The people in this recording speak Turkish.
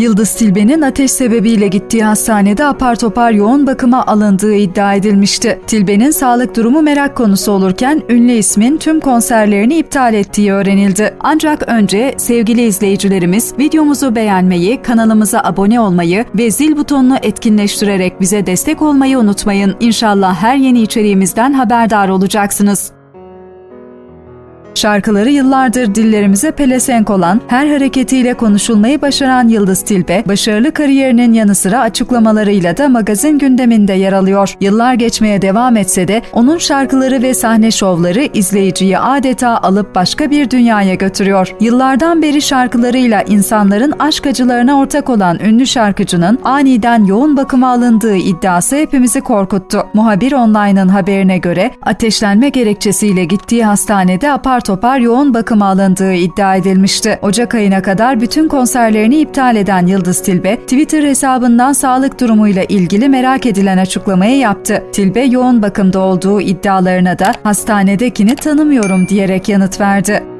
Yıldız Tilbe'nin ateş sebebiyle gittiği hastanede apar topar yoğun bakıma alındığı iddia edilmişti. Tilbe'nin sağlık durumu merak konusu olurken ünlü ismin tüm konserlerini iptal ettiği öğrenildi. Ancak önce sevgili izleyicilerimiz videomuzu beğenmeyi, kanalımıza abone olmayı ve zil butonunu etkinleştirerek bize destek olmayı unutmayın. İnşallah her yeni içeriğimizden haberdar olacaksınız. Şarkıları yıllardır dillerimize pelesenk olan, her hareketiyle konuşulmayı başaran Yıldız Tilbe, başarılı kariyerinin yanı sıra açıklamalarıyla da magazin gündeminde yer alıyor. Yıllar geçmeye devam etse de onun şarkıları ve sahne şovları izleyiciyi adeta alıp başka bir dünyaya götürüyor. Yıllardan beri şarkılarıyla insanların aşk acılarına ortak olan ünlü şarkıcının aniden yoğun bakıma alındığı iddiası hepimizi korkuttu. Muhabir Online'ın haberine göre ateşlenme gerekçesiyle gittiği hastanede apar topar yoğun bakıma alındığı iddia edilmişti. Ocak ayına kadar bütün konserlerini iptal eden Yıldız Tilbe, Twitter hesabından sağlık durumuyla ilgili merak edilen açıklamayı yaptı. Tilbe yoğun bakımda olduğu iddialarına da hastanedekini tanımıyorum diyerek yanıt verdi.